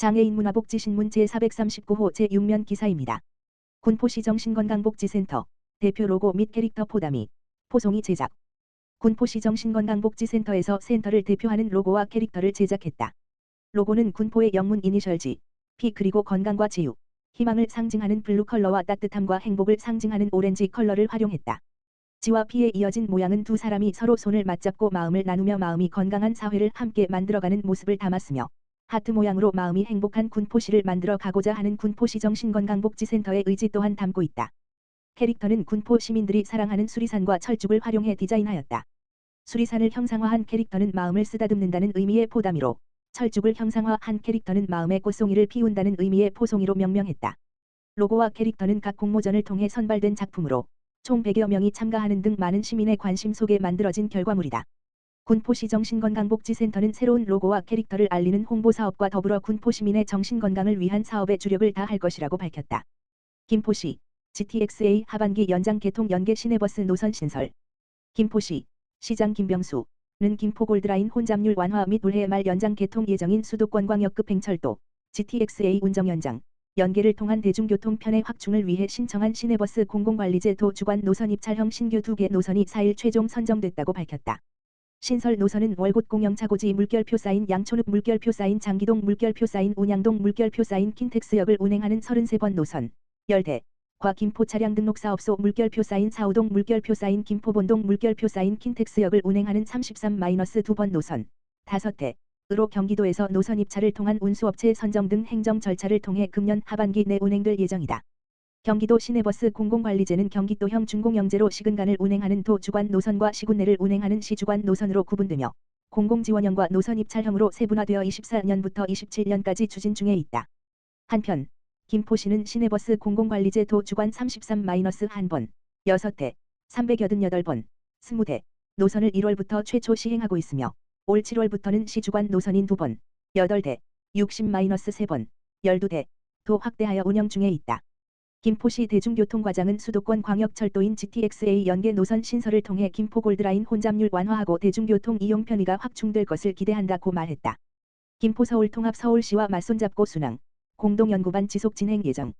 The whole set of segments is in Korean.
장애인 문화복지신문 제439호 제6면 기사입니다. 군포시 정신건강복지센터 대표 로고 및 캐릭터 포다미 포송이 제작 군포시 정신건강복지센터에서 센터를 대표하는 로고와 캐릭터를 제작했다. 로고는 군포의 영문 이니셜 G, P 그리고 건강과 지유, 희망을 상징하는 블루 컬러와 따뜻함과 행복을 상징하는 오렌지 컬러를 활용했다. G와 P에 이어진 모양은 두 사람이 서로 손을 맞잡고 마음을 나누며 마음이 건강한 사회를 함께 만들어가는 모습을 담았으며 하트 모양으로 마음이 행복한 군포시를 만들어 가고자 하는 군포시 정신건강복지센터의 의지 또한 담고 있다. 캐릭터는 군포 시민들이 사랑하는 수리산과 철쭉을 활용해 디자인하였다. 수리산을 형상화한 캐릭터는 마음을 쓰다듬는다는 의미의 포다미로 철쭉을 형상화한 캐릭터는 마음의 꽃송이를 피운다는 의미의 포송이로 명명했다. 로고와 캐릭터는 각 공모전을 통해 선발된 작품으로 총 100여 명이 참가하는 등 많은 시민의 관심 속에 만들어진 결과물이다. 군포시 정신건강복지센터는 새로운 로고와 캐릭터를 알리는 홍보 사업과 더불어 군포 시민의 정신건강을 위한 사업에 주력을 다할 것이라고 밝혔다. 김포시 GTXA 하반기 연장 개통 연계 시내버스 노선 신설 김포시 시장 김병수 는 김포 골드라인 혼잡률 완화 및 올해 말 연장 개통 예정인 수도권 광역급 행철도 GTXA 운정 연장 연계를 통한 대중교통 편의 확충을 위해 신청한 시내버스 공공관리제 도 주관 노선 입찰형 신규 두 개 노선이 4일 최종 선정됐다고 밝혔다. 신설 노선은 월곶 공영차고지 물결표 사인 양촌읍 물결표 사인 장기동 물결표 사인 운양동 물결표 사인 킨텍스역을 운행하는 33번 노선, 열대, 과 김포 차량 등록 사업소 물결표 사인 사우동 물결표 사인 김포본동 물결표 사인 킨텍스역을 운행하는 33-2번 노선, 다섯 대, 으로 경기도에서 노선 입찰을 통한 운수업체 선정 등 행정 절차를 통해 금년 하반기 내 운행될 예정이다. 경기도 시내버스 공공관리제는 경기도형 준공영제로 시근간을 운행하는 도 주관 노선과 시군내를 운행하는 시 주관 노선으로 구분되며 공공지원형과 노선 입찰형으로 세분화되어 24년부터 27년까지 추진 중에 있다. 한편 김포시는 시내버스 공공관리제 도 주관 33-1번, 6대, 388번, 20대 노선을 1월부터 최초 시행하고 있으며 올 7월부터는 시 주관 노선인 2번, 8대, 60-3번, 12대 도 확대하여 운영 중에 있다. 김포시 대중교통과장은 수도권 광역철도인 GTXA 연계 노선 신설을 통해 김포 골드라인 혼잡률 완화하고 대중교통 이용 편의가 확충될 것을 기대한다고 말했다. 김포 서울 통합 서울시와 맞손잡고 순항, 공동연구반 지속 진행 예정.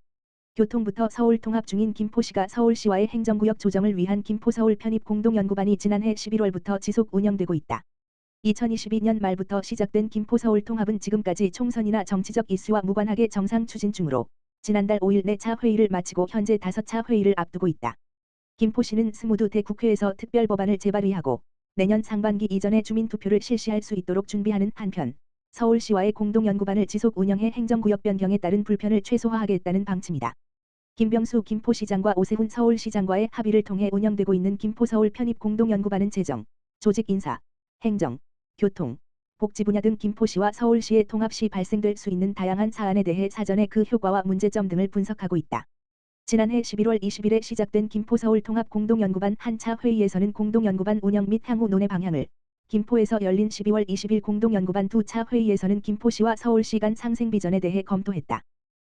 교통부터 서울 통합 중인 김포시가 서울시와의 행정구역 조정을 위한 김포 서울 편입 공동연구반이 지난해 11월부터 지속 운영되고 있다. 2022년 말부터 시작된 김포 서울 통합은 지금까지 총선이나 정치적 이슈와 무관하게 정상 추진 중으로 지난달 5일 4차 회의를 마치고 현재 5차 회의를 앞두고 있다. 김포시는 22대 국회에서 특별 법안을 재발의하고 내년 상반기 이전에 주민투표를 실시할 수 있도록 준비하는 한편 서울시와의 공동연구반을 지속 운영해 행정구역 변경에 따른 불편을 최소화하겠다는 방침이다. 김병수 김포시장과 오세훈 서울시장과의 합의를 통해 운영되고 있는 김포서울 편입 공동연구반은 재정, 조직 인사, 행정, 교통, 복지 분야 등 김포시와 서울시의 통합 시 발생될 수 있는 다양한 사안에 대해 사전에 그 효과와 문제점 등을 분석하고 있다. 지난해 11월 20일에 시작된 김포서울 통합 공동연구반 한차 회의에서는 공동연구반 운영 및 향후 논의 방향을 김포에서 열린 12월 20일 공동연구반 두 차 회의에서는 김포시와 서울시 간 상생 비전에 대해 검토했다.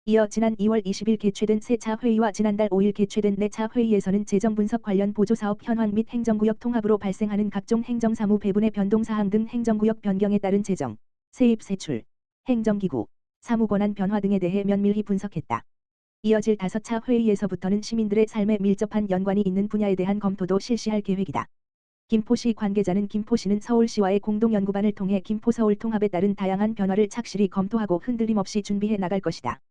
이어 지난 2월 20일 개최된 세차 회의와 지난달 5일 개최된 네차 회의에서는 재정 분석 관련 보조사업 현황 및 행정구역 통합으로 발생하는 각종 행정사무 배분의 변동사항 등 행정구역 변경에 따른 재정, 세입 세출, 행정기구, 사무권한 변화 등에 대해 면밀히 분석했다. 이어질 다섯 차 회의에서부터는 시민들의 삶에 밀접한 연관이 있는 분야에 대한 검토도 실시할 계획이다. 김포시 관계자는 김포시는 서울시와의 공동연구반을 통해 김포서울 통합에 따른 다양한 변화를 착실히 검토하고 흔들림 없이 준비해 나갈 것이다.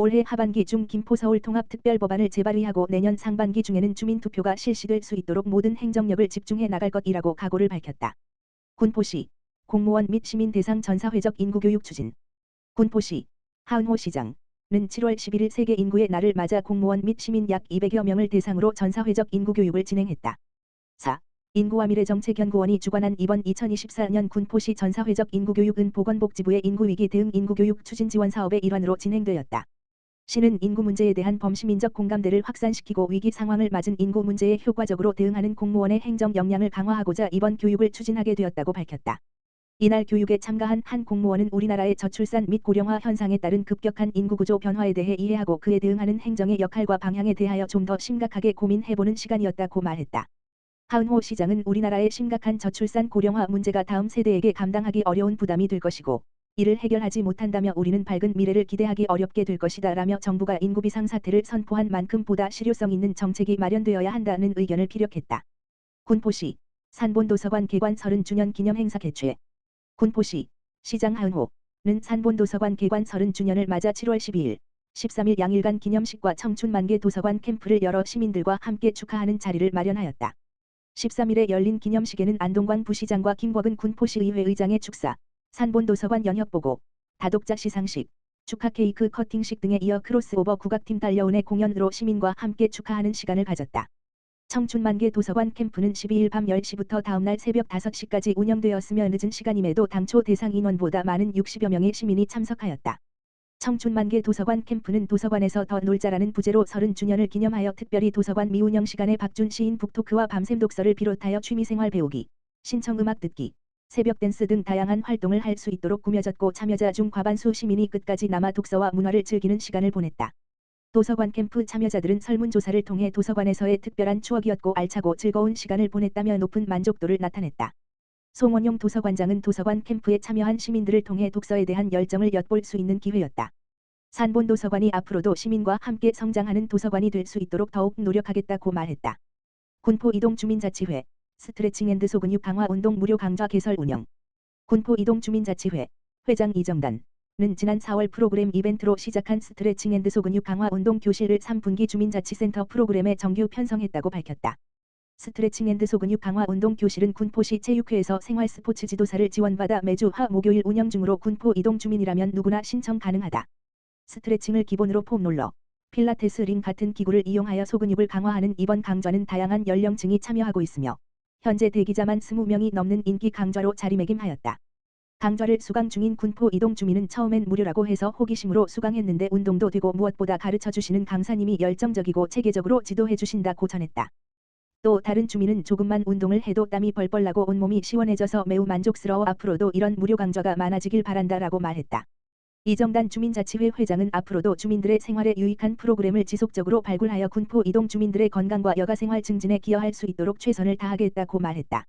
올해 하반기 중 김포서울 통합특별법안을 재발의하고 내년 상반기 중에는 주민투표가 실시될 수 있도록 모든 행정력을 집중해 나갈 것이라고 각오를 밝혔다. 군포시 공무원 및 시민 대상 전사회적 인구교육 추진 군포시 하은호 시장은 7월 11일 세계 인구의 날을 맞아 공무원 및 시민 약 200여 명을 대상으로 전사회적 인구교육을 진행했다. 4. 인구와 미래정책연구원이 주관한 이번 2024년 군포시 전사회적 인구교육은 보건복지부의 인구위기 대응 인구교육 추진 지원 사업의 일환으로 진행되었다. 시는 인구 문제에 대한 범시민적 공감대를 확산시키고 위기 상황을 맞은 인구 문제에 효과적으로 대응하는 공무원의 행정 역량을 강화하고자 이번 교육을 추진하게 되었다고 밝혔다. 이날 교육에 참가한 한 공무원은 우리나라의 저출산 및 고령화 현상에 따른 급격한 인구구조 변화에 대해 이해하고 그에 대응하는 행정의 역할과 방향에 대하여 좀 더 심각하게 고민해보는 시간이었다고 말했다. 하은호 시장은 우리나라의 심각한 저출산 고령화 문제가 다음 세대에게 감당하기 어려운 부담이 될 것이고 이를 해결하지 못한다며 우리는 밝은 미래를 기대하기 어렵게 될 것이다 라며 정부가 인구 비상 사태를 선포한 만큼 보다 실효성 있는 정책이 마련되어야 한다는 의견을 피력했다. 군포시 산본도서관 개관 30주년 기념 행사 개최 군포시 시장 하은호는 산본도서관 개관 30주년을 맞아 7월 12일 13일 양일간 기념식과 청춘 만개 도서관 캠프를 열어 시민들과 함께 축하하는 자리를 마련하였다. 13일에 열린 기념식에는 안동관 부시장과 김곽은 군포시의회 의장의 축사, 산본도서관 영역보고, 다독자 시상식, 축하 케이크 커팅식 등에 이어 크로스오버 국악팀 달려온의 공연으로 시민과 함께 축하하는 시간을 가졌다. 청춘만개 도서관 캠프는 12일 밤 10시부터 다음날 새벽 5시까지 운영되었으며 늦은 시간임에도 당초 대상 인원보다 많은 60여 명의 시민이 참석하였다. 청춘만개 도서관 캠프는 도서관에서 더 놀자라는 부제로 30주년을 기념하여 특별히 도서관 미운영 시간에 박준 시인 북토크와 밤샘 독서를 비롯하여 취미생활 배우기, 신청음악 듣기, 새벽 댄스 등 다양한 활동을 할 수 있도록 꾸며졌고 참여자 중 과반수 시민이 끝까지 남아 독서와 문화를 즐기는 시간을 보냈다. 도서관 캠프 참여자들은 설문조사를 통해 도서관에서의 특별한 추억이었고 알차고 즐거운 시간을 보냈다며 높은 만족도를 나타냈다. 송원용 도서관장은 도서관 캠프에 참여한 시민들을 통해 독서에 대한 열정을 엿볼 수 있는 기회였다. 산본 도서관이 앞으로도 시민과 함께 성장하는 도서관이 될 수 있도록 더욱 노력하겠다고 말했다. 군포 이동 주민자치회 스트레칭 앤드 소근육 강화 운동 무료 강좌 개설 운영 군포 이동 주민자치회 회장 이정단 는 지난 4월 프로그램 이벤트로 시작한 스트레칭 앤드 소근육 강화 운동 교실을 3분기 주민자치센터 프로그램에 정규 편성했다고 밝혔다. 스트레칭 앤드 소근육 강화 운동 교실은 군포시 체육회에서 생활 스포츠 지도사를 지원받아 매주 화 목요일 운영 중으로 군포 이동 주민이라면 누구나 신청 가능하다. 스트레칭을 기본으로 폼롤러, 필라테스 링 같은 기구를 이용하여 소근육을 강화하는 이번 강좌는 다양한 연령층이 참여하고 있으며 현재 대기자만 20명이 넘는 인기 강좌로 자리매김하였다. 강좌를 수강 중인 군포 이동 주민은 처음엔 무료라고 해서 호기심으로 수강했는데 운동도 되고 무엇보다 가르쳐 주시는 강사님이 열정적이고 체계적으로 지도해 주신다고 전했다. 또 다른 주민은 조금만 운동을 해도 땀이 벌벌 나고 온몸이 시원해져서 매우 만족스러워 앞으로도 이런 무료 강좌가 많아지길 바란다라고 말했다. 이정단 주민자치회 회장은 앞으로도 주민들의 생활에 유익한 프로그램을 지속적으로 발굴하여 군포 이동 주민들의 건강과 여가 생활 증진에 기여할 수 있도록 최선을 다하겠다고 말했다.